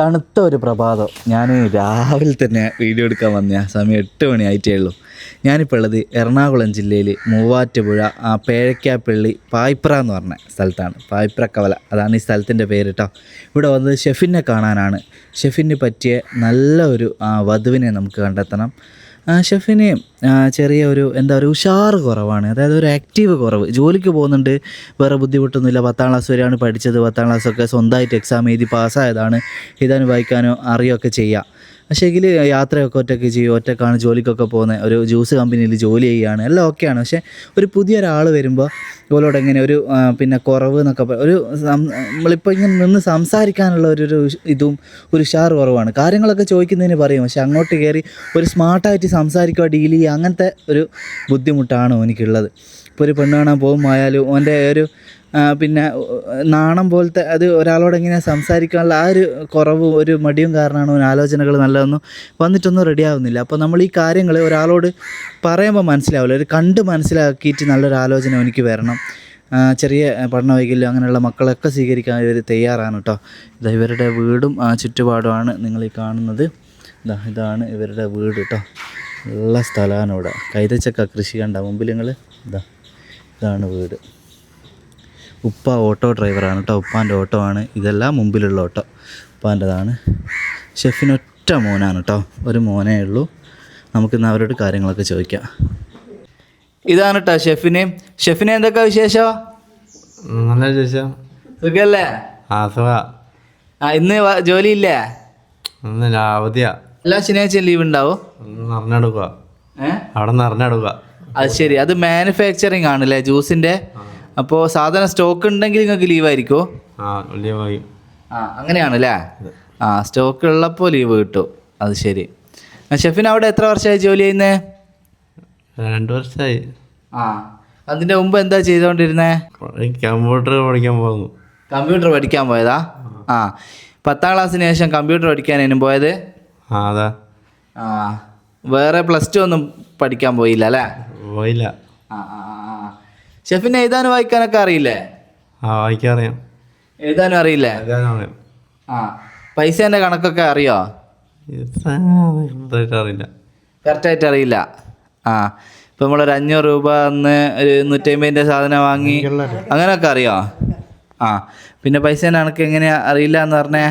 തണുത്ത ഒരു പ്രഭാതം. ഞാൻ രാവിലെ തന്നെ വീഡിയോ എടുക്കാൻ വന്ന. സമയം എട്ട് മണി ആയിട്ടേ ഉള്ളൂ. ഞാനിപ്പോൾ ഉള്ളത് എറണാകുളം ജില്ലയിൽ മൂവാറ്റുപുഴ ആ പേഴക്കാപ്പള്ളി പായ്പ്ര എന്ന് പറഞ്ഞ സ്ഥലത്താണ്. പായ്പ്ര കവല. അതാണ് ഈ സ്ഥലത്തിന്റെ പേര് കേട്ടോ ഇവിടെ വന്നത് ഷെഫിനെ കാണാനാണ്. ഷെഫിന് പറ്റിയ നല്ല ഒരു വധുവിനെ നമുക്ക് കണ്ടെത്തണം. ഷെഫിന് ചെറിയ ഒരു എന്താ പറയുക ഉഷാർ കുറവാണ്. അതായത് ഒരു ആക്റ്റീവ് കുറവ്. ജോലിക്ക് പോകുന്നുണ്ട് വേറെ ബുദ്ധിമുട്ടൊന്നുമില്ല. പത്താം ക്ലാസ് വരെയാണ് പഠിച്ചത്. പത്താം ക്ലാസ്സൊക്കെ സ്വന്തമായിട്ട് എക്സാം എഴുതി പാസ്സായതാണ് എഴുതാനും വായിക്കാനോ അറിയുകയൊക്കെ ചെയ്യാം. പക്ഷേ എങ്കിൽ യാത്രയൊക്കെ ഒറ്റയ്ക്ക് ചെയ്യും ഒറ്റക്കാണ് ജോലിക്കൊക്കെ പോകുന്നത് ഒരു ജ്യൂസ് കമ്പനിയിൽ ജോലി ചെയ്യുകയാണ്. എല്ലാം ഓക്കെയാണ്. പക്ഷേ ഒരു പുതിയ ഒരാൾ വരുമ്പോൾ ഇവളോട് എങ്ങനെ ഒരു പിന്നെ കുറവ് എന്നൊക്കെ ഒരു നമ്മളിപ്പോൾ ഇങ്ങനെ നിന്ന് സംസാരിക്കാനുള്ള ഒരു ഇതും ഒരു ഉഷാർ കുറവാണ്. കാര്യങ്ങളൊക്കെ ചോദിക്കുന്നതിന് പറയും. പക്ഷെ അങ്ങോട്ട് കയറി ഒരു സ്മാർട്ടായിട്ട് സംസാരിക്കുക ഡീൽ ചെയ്യുക അങ്ങനത്തെ ഒരു ബുദ്ധിമുട്ടാണ് എനിക്കുള്ളത്. ഇപ്പോൾ ഒരു പെണ്ണ് കാണാൻ പോകുമ്പോയാലും അവന്റെ ഒരു പിന്നെ നാണം പോലത്തെ അത് ഒരാളോട് എങ്ങനെ സംസാരിക്കാനുള്ള ആ ഒരു കുറവും ഒരു മടിയും കാരണമാണ് അവൻ ആലോചനകൾ നല്ലതൊന്നും വന്നിട്ടൊന്നും റെഡി ആവുന്നില്ല. അപ്പോൾ നമ്മൾ ഈ കാര്യങ്ങൾ ഒരാളോട് പറയുമ്പോൾ മനസ്സിലാവില്ല. ഒരു കണ്ട് മനസ്സിലാക്കിയിട്ട് നല്ലൊരു ആലോചന എനിക്ക് വരണം. ചെറിയ പഠന വൈകല്യം അങ്ങനെയുള്ള മക്കളൊക്കെ സ്വീകരിക്കാൻ ഇവർ തയ്യാറാണ് കേട്ടോ ഇതാ ഇവരുടെ വീടും ആ, ചുറ്റുപാടുമാണ് നിങ്ങൾ ഈ കാണുന്നത്. ഇതാ ഇതാണ് ഇവരുടെ വീട് കേട്ടോ ഉള്ള സ്ഥലമാണ് ഇവിടെ. കൈതച്ചക്ക കൃഷി കണ്ട മുമ്പിൽ നിങ്ങൾ ഇതാ ഇതാണ് വീട്. ഉപ്പ ഓട്ടോ ഡ്രൈവറാണ് കേട്ടോ. ഉപ്പാന്റെ ഓട്ടോ ആണ്. ഇതെല്ലാം മുമ്പിലുള്ള ഓട്ടോ. ഉപ്പാന്റെതാണ്. ഷെഫിനൊറ്റ മോനാണ് കേട്ടോ. ഒരു മോനേ ഉള്ളൂ. നമുക്കിന്ന് അവരോട് കാര്യങ്ങളൊക്കെ ചോദിക്കാം. ഇതാണ് കേട്ടോ ഷെഫിന്. ഷെഫിന് എന്തൊക്കെ വിശേഷം? നല്ല വിശേഷം. സുഖല്ലേ? ആ സുഖ. ആ ഇന്ന് ജോലി ജോലിയില്ലേ? ഇന്ന് അവധിയാ. എല്ലാ ശനിയാഴ്ചയും ലീവ് ഉണ്ടാവോ അത് ശരി. അത് മാനുഫാക്ചറിങ് ആണല്ലേ ജ്യൂസിന്റെ അപ്പോൾ സാധനം സ്റ്റോക്ക് ഉണ്ടെങ്കിൽ നിങ്ങൾക്ക് ലീവ് ആയിരിക്കുമോ ആ ആ അങ്ങനെയാണല്ലേ? ആ സ്റ്റോക്ക് ഉള്ളപ്പോൾ ലീവ് കിട്ടും. അത് ശരി. ഷെഫിന് അവിടെ എത്ര വർഷമായി ജോലി ചെയ്യുന്നേ? രണ്ട് വർഷമായി. ആ അതിന്റെ മുമ്പ് എന്താ ചെയ്തുകൊണ്ടിരുന്നേ കമ്പ്യൂട്ടർ പഠിക്കാൻ പോകുന്നു കമ്പ്യൂട്ടർ പഠിക്കാൻ പോയതാ? ആ പത്താം ക്ലാസ്സിന് ശേഷം കമ്പ്യൂട്ടർ പഠിക്കാനും പോയത്? ആ അതാ. ആ വേറെ പ്ലസ് ടു ഒന്നും പഠിക്കാൻ പോയില്ല അല്ലേ? പോയില്ല. ആ, ആ. ഷെഫിന് എഴുതാനും വായിക്കാനൊക്കെ അറിയില്ലേ? ആ വായിക്കാറിയാം എഴുതാനും അറിയില്ലേ? എഴുതാനും അറിയാം. ആ പൈസേന്റെ കണക്കൊക്കെ അറിയോ? അറിയില്ല. കറക്റ്റായിട്ട് അറിയില്ല. ആ ഇപ്പം നമ്മളൊരു അഞ്ഞൂറ് രൂപ അന്ന് ഒരു നൂറ്റമ്പതിന്റെ സാധനം വാങ്ങി അങ്ങനെയൊക്കെ അറിയോ? ആ പിന്നെ പൈസേന്റെ കണക്ക് എങ്ങനെയാ? അറിയില്ല എന്ന് പറഞ്ഞേ?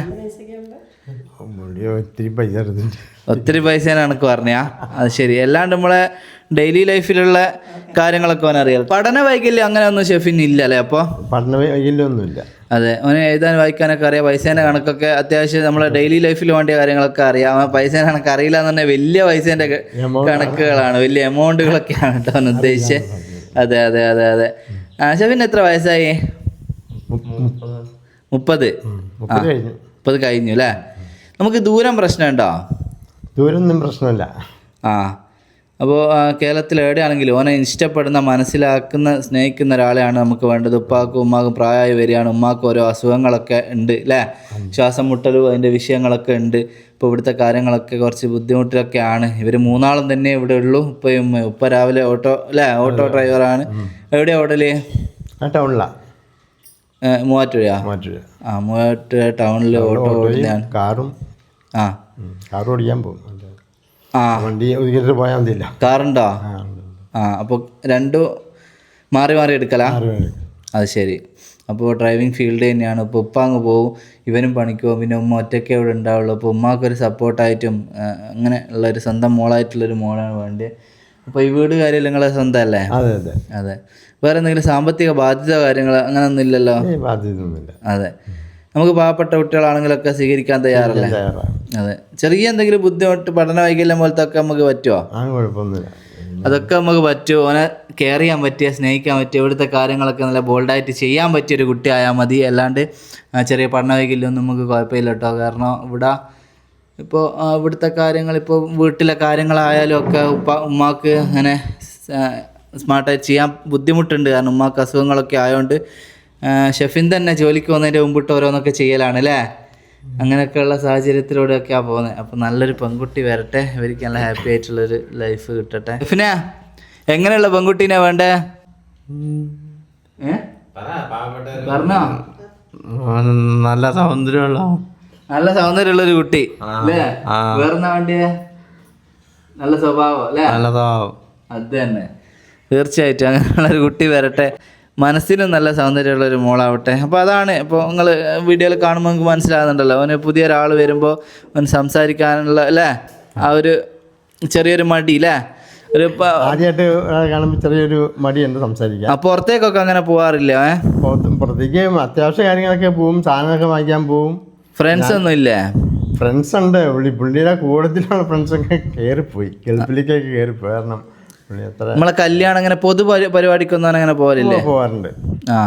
ഒത്തിരി പൈസ ഒത്തിരി പൈസേനെ കണക്ക് പറഞ്ഞാ? അത് ശരി. അല്ലാണ്ട് നമ്മളെ ഡെയിലി ലൈഫിലുള്ള കാര്യങ്ങളൊക്കെ അവൻ അറിയാം. പഠന വൈകല്യം അങ്ങനെ ഒന്നും ഷെഫിന് ഇല്ല അല്ലേ അപ്പോൾ പഠന വൈകല്യമൊന്നുമില്ല. അതെ അവന് എഴുതാൻ വായിക്കാനൊക്കെ അറിയാം. പൈസേന്റെ കണക്കൊക്കെ അത്യാവശ്യം നമ്മളെ ഡെയിലി ലൈഫിൽ വേണ്ടിയ കാര്യങ്ങളൊക്കെ അറിയാം. അവൻ പൈസേന്റെ കണക്ക് അറിയില്ല എന്ന് പറഞ്ഞാൽ വലിയ പൈസേന്റെ കണക്കുകളാണ്. വലിയ എമൗണ്ടുകളൊക്കെയാണ് കേട്ടോ അവൻ ഉദ്ദേശിച്ചത് അതെ അതെ അതെ അതെ. ആ ഷെഫിന് എത്ര വയസ്സായി? മുപ്പത്. മുപ്പത് കഴിഞ്ഞു. മുപ്പത് കഴിഞ്ഞു അല്ലേ? നമുക്ക് ദൂരം പ്രശ്നമുണ്ടോ ദൂരമൊന്നും പ്രശ്നമില്ല. ആ അപ്പോൾ കേരളത്തിൽ എവിടെയാണെങ്കിലും ഓനെ ഇഷ്ടപ്പെടുന്ന മനസ്സിലാക്കുന്ന സ്നേഹിക്കുന്ന ഒരാളെയാണ് നമുക്ക് വേണ്ടത്. ഉപ്പാക്കും ഉമ്മാക്കും പ്രായമായി വരികയാണ്. ഉമ്മാക്കും ഓരോ അസുഖങ്ങളൊക്കെ ഉണ്ട് അല്ലേ ശ്വാസം മുട്ടലും അതിന്റെ വിഷയങ്ങളൊക്കെ ഉണ്ട്. ഇപ്പോൾ ഇവിടുത്തെ കാര്യങ്ങളൊക്കെ കുറച്ച് ബുദ്ധിമുട്ടിലൊക്കെയാണ്. ഇവർ മൂന്നാളും തന്നെ ഇവിടെ ഉള്ളൂ. ഉപ്പയും ഉമ്മ ഉപ്പ രാവിലെ ഓട്ടോ അല്ലേ ഓട്ടോ ഡ്രൈവറാണ്. എവിടെയാണ് ഓടൽ? ആ ടൗണിലാ. ഏ, മൂവാറ്റുപുഴയാ? മാറ്റൂല ആ മൂവാറ്റുപുഴ ടൗണിൽ ഓട്ടോ ഓടുന്നതാണ് കാറും ആ. കാർ ഓടിക്കാൻ പോകും. വണ്ടി ഒതുക്കിയിട്ട് പോയാൽ മതിയില്ല. കാറുണ്ടോ? ആ. അപ്പോൾ രണ്ടു മാറി മാറി എടുക്കലാ. അത് ശരി. അപ്പോൾ ഡ്രൈവിംഗ് ഫീൽഡ് തന്നെയാണ്. ഇപ്പോൾ ഉപ്പ അങ്ങ് പോവും ഇവനും പണിക്ക് പോകും പിന്നെ ഉമ്മ ഒറ്റയ്ക്ക് ഇവിടെ ഉണ്ടാവുള്ളൂ. അപ്പോൾ ഉമ്മാക്കൊരു സപ്പോർട്ടായിട്ടും അങ്ങനെ ഉള്ള ഒരു സ്വന്തം മോളായിട്ടുള്ളൊരു മോളാണ് വേണ്ടത്. അപ്പോൾ ഈ വീട് കാര്യം നിങ്ങളെ സ്വന്തം അല്ലേ അതെ അതെ. അതെ. വേറെ എന്തെങ്കിലും സാമ്പത്തിക ബാധ്യത കാര്യങ്ങൾ അങ്ങനെയൊന്നും ഇല്ലല്ലോ? അതെ. നമുക്ക് പാവപ്പെട്ട കുട്ടികളാണെങ്കിലൊക്കെ സ്വീകരിക്കാൻ തയ്യാറല്ലേ? അതെ. ചെറിയ എന്തെങ്കിലും ബുദ്ധിമുട്ട് പഠന വൈകല്യം പോലത്തെ ഒക്കെ നമുക്ക് പറ്റുമോ ആ കുഴപ്പമൊന്നുമില്ല. അതൊക്കെ നമുക്ക് പറ്റുമോ അവനെ കെയർ ചെയ്യാൻ പറ്റിയ സ്നേഹിക്കാൻ പറ്റിയ ഇവിടുത്തെ കാര്യങ്ങളൊക്കെ നല്ല ബോൾഡായിട്ട് ചെയ്യാൻ പറ്റിയൊരു കുട്ടി ആയാൽ മതി. അല്ലാണ്ട് ചെറിയ പഠന വൈകല്യമൊന്നും നമുക്ക് കുഴപ്പമില്ല കേട്ടോ. കാരണം ഇവിടെ ഇപ്പോൾ ഇവിടുത്തെ കാര്യങ്ങൾ ഇപ്പോൾ വീട്ടിലെ കാര്യങ്ങളായാലും ഒക്കെ ഉപ്പ ഉമ്മാക്ക് അങ്ങനെ സ്മാർട്ടായി ചെയ്യാൻ ബുദ്ധിമുട്ടുണ്ട്. കാരണം ഉമ്മാക്ക് അസുഖങ്ങളൊക്കെ ആയതുകൊണ്ട് ഷെഫിൻ തന്നെ ജോലിക്ക് വന്നതിന്റെ മുമ്പിട്ട് ഓരോന്നൊക്കെ ചെയ്യലാണ് അല്ലേ? അങ്ങനെയൊക്കെയുള്ള സാഹചര്യത്തിലൂടെയൊക്കെയാണ് പോകുന്നത് അപ്പോൾ നല്ലൊരു പെൺകുട്ടി വരട്ടെ. ഇവർക്ക് നല്ല ഹാപ്പി ആയിട്ടുള്ളൊരു ലൈഫ് കിട്ടട്ടെ. പിന്നെ എങ്ങനെയുള്ള പെൺകുട്ടീനെ വേണ്ടേ? പറഞ്ഞോ? നല്ല സൗന്ദര്യമുള്ള നല്ല സൗന്ദര്യമുള്ള ഒരു കുട്ടി അല്ലേ? വേറെന്നാ വേണ്ടിയേ? നല്ല സ്വഭാവം അല്ലേ? നല്ല സ്വഭാവം. അത് തന്നെ. തീർച്ചയായിട്ടും അങ്ങനെയുള്ള ഒരു കുട്ടി വരട്ടെ. മനസ്സിനും നല്ല സൗന്ദര്യമുള്ള ഒരു മോളാവട്ടെ. അപ്പോൾ അതാണ് ഇപ്പോൾ നിങ്ങൾ വീഡിയോയിൽ കാണുമ്പോൾ നിങ്ങൾക്ക് മനസ്സിലാകുന്നുണ്ടല്ലോ. അവന് പുതിയ ഒരാൾ വരുമ്പോൾ അവൻ സംസാരിക്കാനുള്ള അല്ലേ? ആ ഒരു ചെറിയൊരു മടി അല്ലേ? ഒരു ചെറിയൊരു ആദ്യമായിട്ട് കാണുമ്പോൾ ചെറിയൊരു മടിയുണ്ട് ആ പുറത്തേക്കൊക്കെ അങ്ങനെ പോകാറില്ല ഏ? പുറത്ത് പുറത്തേക്ക് അത്യാവശ്യ കാര്യങ്ങളൊക്കെ പോവും സാധനമൊക്കെ വാങ്ങിക്കാൻ പോവും. ഫ്രണ്ട്സ് ഒന്നും ഇല്ലേ ഫ്രണ്ട്സ് ഉണ്ട്. പുള്ളി പുള്ളിയുടെ കൂടത്തിലുള്ള ഫ്രണ്ട്സൊക്കെ കയറിപ്പോയി ഗൾഫിലേക്കൊക്കെ കയറിപ്പോയി കാരണം നമ്മളെ കല്യാണം അങ്ങനെ പൊതു പരി- പരിപാടിക്കൊന്നും അങ്ങനെ പോവാറുണ്ട്. ആ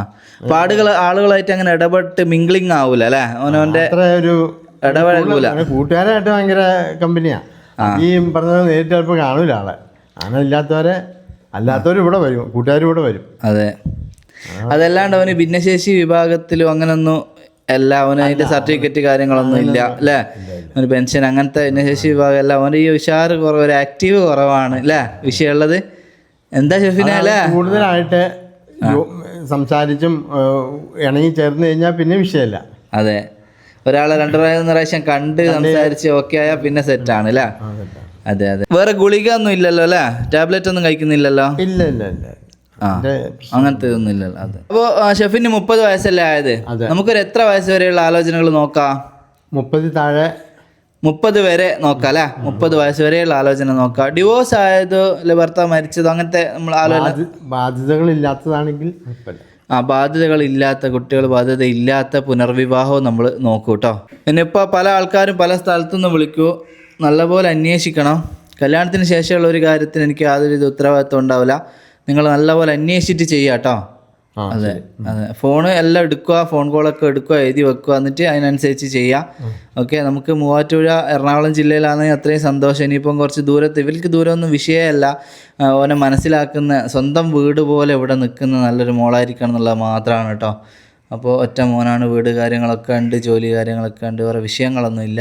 അപ്പൊ ആളുകൾ ആളുകളായിട്ട് അങ്ങനെ ഇടപെട്ട് മിംഗ്ലിങ് ആവൂല അല്ലെ? അത്ര ഒരു ഇടപഴകൂല. കൂട്ടുകാരായിട്ട് ഭയങ്കര കമ്പനിയാ ഈ പറഞ്ഞത് നേരിട്ട് ചിലപ്പോൾ കാണൂല ആളെ. അങ്ങനെ ഇല്ലാത്തവരെ അല്ലാത്തവർ ഇവിടെ വരും കൂട്ടുകാർ ഇവിടെ വരും. അതെ. അതല്ലാണ്ട് അവന് ഭിന്നശേഷി വിഭാഗത്തിലും അങ്ങനൊന്നും അല്ല അവന് അതിന്റെ സർട്ടിഫിക്കറ്റ് കാര്യങ്ങളൊന്നും ഇല്ല അല്ലേ? ഒരു പെൻഷൻ അങ്ങനത്തെ ഭിന്നശേഷി വിഭാഗം അല്ല. അവന് ഈ ഉഷാറ് കുറവ് ഒരു ആക്റ്റീവ് കുറവാണ് അല്ലേ? വിഷയമുള്ളത്. എന്താ ഷെഫിനെ അല്ലേ? കൂടുതലായിട്ട് സംസാരിച്ചും ഇണങ്ങി ചേർന്ന് കഴിഞ്ഞാൽ പിന്നെ വിഷയമല്ല. അതെ. ഒരാളെ രണ്ടു പ്രാവശ്യം മൂന്ന് പ്രാവശ്യം കണ്ട് സംസാരിച്ച് ഓക്കെ ആയാൽ പിന്നെ സെറ്റ് ആണ് അല്ലേ? അതെ അതെ. വേറെ ഗുളിക ഒന്നും ഇല്ലല്ലോ അല്ലേ? ടാബ്ലറ്റ് ഒന്നും കഴിക്കുന്നില്ലല്ലോ? ഇല്ല ഇല്ല ഇല്ല. അങ്ങനത്തെ ഒന്നുമില്ല അതെ. അപ്പോൾ ഷെഫിന് മുപ്പത് വയസ്സല്ലേ ആയത്. നമുക്കൊരു എത്ര വയസ്സ് വരെയുള്ള ആലോചനകൾ നോക്കാം? മുപ്പത് താഴെ മുപ്പത് വരെ നോക്കാം അല്ലെ? മുപ്പത് വയസ്സ് വരെയുള്ള ആലോചന നോക്കാം. ഡിവോഴ്സ് ആയതോ അല്ലെ ഭർത്താവ് മരിച്ചതോ അങ്ങനത്തെ നമ്മൾ ആലോചന ബാധ്യതകൾ ഇല്ലാത്തതാണെങ്കിൽ ആ ബാധ്യതകൾ ഇല്ലാത്ത കുട്ടികൾ ബാധ്യത ഇല്ലാത്ത പുനർവിവാഹവും നമ്മൾ നോക്കൂ കേട്ടോ പിന്നെ ഇപ്പോൾ പല ആൾക്കാരും പല സ്ഥലത്തുനിന്ന് വിളിക്കൂ. നല്ലപോലെ അന്വേഷിക്കണം. കല്യാണത്തിന് ശേഷമുള്ള ഒരു കാര്യത്തിന് എനിക്ക് യാതൊരു ഉത്തരവാദിത്വം ഉണ്ടാവില്ല. നിങ്ങൾ നല്ലപോലെ അന്വേഷിച്ചിട്ട് ചെയ്യുക കേട്ടോ. അതെ അതെ. ഫോണ് എല്ലാം എടുക്കുക ഫോൺ കോളൊക്കെ എടുക്കുക എഴുതി വെക്കുക എന്നിട്ട് അതിനനുസരിച്ച് ചെയ്യാം. ഓക്കെ നമുക്ക് മൂവാറ്റുപുഴ എറണാകുളം ജില്ലയിലാണെങ്കിൽ അത്രയും സന്തോഷം. ഇനിയിപ്പം കുറച്ച് ദൂരത്ത് ഇവർക്ക് ദൂരമൊന്നും വിഷയമല്ല. ഓനെ മനസ്സിലാക്കുന്ന സ്വന്തം വീട് പോലെ ഇവിടെ നിൽക്കുന്ന നല്ലൊരു മോളായിരിക്കണം എന്നുള്ളത് മാത്രമാണ് കേട്ടോ. അപ്പോൾ ഒറ്റ മോനാണ് വീട് കാര്യങ്ങളൊക്കെ ഉണ്ട് ജോലി കാര്യങ്ങളൊക്കെ ഉണ്ട് വേറെ വിഷയങ്ങളൊന്നും ഇല്ല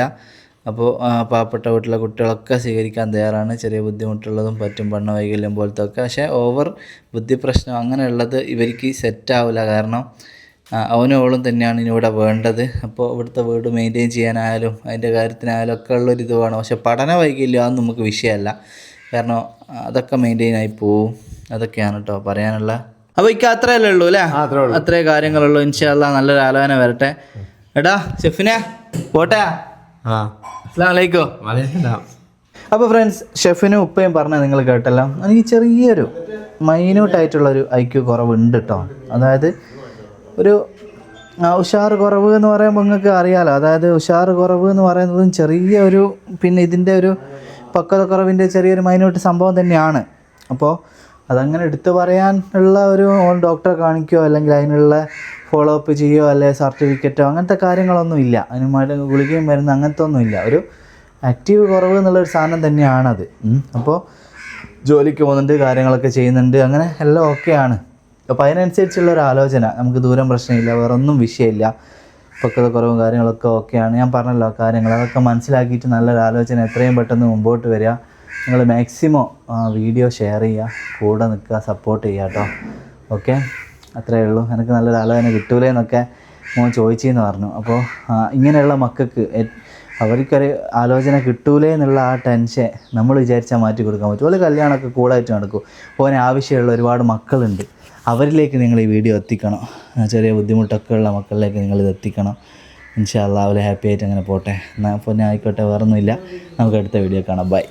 അപ്പോൾ പാവപ്പെട്ട വീട്ടിലെ കുട്ടികളൊക്കെ സ്വീകരിക്കാൻ തയ്യാറാണ്. ചെറിയ ബുദ്ധിമുട്ടുള്ളതും പറ്റും പണ്ണ വൈകല്യം പോലത്തെ ഒക്കെ പക്ഷേ ഓവർ ബുദ്ധിപ്രശ്നം അങ്ങനെയുള്ളത് ഇവർക്ക് സെറ്റാവില്ല കാരണം അവനും അവളും തന്നെയാണ് ഇനി ഇവിടെ വേണ്ടത്. അപ്പോൾ ഇവിടുത്തെ വീട് മെയിന്റെയിൻ ചെയ്യാനായാലും അതിന്റെ കാര്യത്തിനായാലും ഒക്കെ ഉള്ളൊരു ഇത് വേണം പക്ഷെ പഠന വൈകല്യം അതൊന്നും നമുക്ക് വിഷയമല്ല. കാരണം അതൊക്കെ മെയിന്റെയിൻ ആയി പോവും. അതൊക്കെയാണ് കേട്ടോ പറയാനുള്ള. അപ്പോൾ ഇക്ക അത്രയല്ലേ ഉള്ളൂ അല്ലേ? അത്രയേ അത്രേ ഉള്ളൂ. അത്രേ കാര്യങ്ങളുള്ളൂ. ഇൻഷാല്ല നല്ലൊരു ആലോചന വരട്ടെ. എടാ ഷെഫിനെ പോട്ടെ. അപ്പോൾ ഫ്രണ്ട്സ് ഷെഫിനും ഉപ്പയും പറഞ്ഞത് നിങ്ങൾ കേട്ടല്ലോ. എനിക്ക് ചെറിയൊരു മൈന്യൂട്ടായിട്ടുള്ളൊരു ക്യു കുറവുണ്ട് കേട്ടോ അതായത് ഒരു ഉഷാർ കുറവ് എന്ന് പറയുമ്പോൾ നിങ്ങൾക്ക് അറിയാലോ. അതായത് ഉഷാർ കുറവ് എന്ന് പറയുന്നതും ചെറിയ ഒരു പിന്നെ ഇതിന്റെ ഒരു പക്വത കുറവിന്റെ ചെറിയൊരു മൈന്യൂട്ട് സംഭവം തന്നെയാണ്. അപ്പോൾ അതങ്ങനെ എടുത്തു പറയാനുള്ള ഒരു ഡോക്ടറെ കാണിക്കുകയോ അല്ലെങ്കിൽ അതിനുള്ള ഫോളോ അപ്പ് ചെയ്യുകയോ അല്ലെങ്കിൽ സർട്ടിഫിക്കറ്റോ അങ്ങനത്തെ കാര്യങ്ങളൊന്നും ഇല്ല. അതിനുമായിട്ട് ഗുളികയും മരുന്ന് അങ്ങനത്തെ ഒന്നും ഇല്ല. ഒരു ആക്റ്റീവ് കുറവ് എന്നുള്ളൊരു സാധനം തന്നെയാണത്. അപ്പോൾ ജോലിക്ക് പോകുന്നുണ്ട് കാര്യങ്ങളൊക്കെ ചെയ്യുന്നുണ്ട് അങ്ങനെ എല്ലാം ഓക്കെയാണ് അപ്പോൾ അതിനനുസരിച്ചുള്ള ഒരു ആലോചന. നമുക്ക് ദൂരം പ്രശ്നമില്ല വേറൊന്നും വിഷയമില്ല. പക്വത കുറവും കാര്യങ്ങളൊക്കെ ഓക്കെയാണ് ഞാൻ പറഞ്ഞല്ലോ കാര്യങ്ങൾ. അതൊക്കെ മനസ്സിലാക്കിയിട്ട് നല്ലൊരു ആലോചന. എത്രയും പെട്ടെന്ന് മുമ്പോട്ട് വരിക. നിങ്ങൾ മാക്സിമം വീഡിയോ ഷെയർ ചെയ്യുക. കൂടെ നിൽക്കുക സപ്പോർട്ട് ചെയ്യുക കേട്ടോ. ഓക്കെ അത്രയേ ഉള്ളൂ. എനിക്ക് നല്ലൊരു ആലോചന കിട്ടൂലേ എന്നൊക്കെ മോൻ ചോദിച്ചെന്ന് പറഞ്ഞു. അപ്പോൾ ഇങ്ങനെയുള്ള മക്കൾക്ക് അവർക്കൊരു ആലോചന കിട്ടൂലേ എന്നുള്ള ആ ടെൻഷൻ നമ്മൾ വിചാരിച്ചാൽ മാറ്റി കൊടുക്കാൻ പറ്റും. അതുപോലെ കല്യാണമൊക്കെ കൂളായിട്ട് നടക്കും. ഓനെ ആവശ്യമുള്ള ഒരുപാട് മക്കളുണ്ട്. അവരിലേക്ക് നിങ്ങൾ ഈ വീഡിയോ എത്തിക്കണം. ചെറിയ ബുദ്ധിമുട്ടൊക്കെ ഉള്ള മക്കളിലേക്ക് നിങ്ങളിത് എത്തിക്കണം. ഇൻഷാ അവർ ഹാപ്പി ആയിട്ട് അങ്ങനെ പോട്ടെ. എന്നാൽ പിന്നെ ആയിക്കോട്ടെ വേറൊന്നുമില്ല. നമുക്ക് അടുത്ത വീഡിയോ കാണാം. ബൈ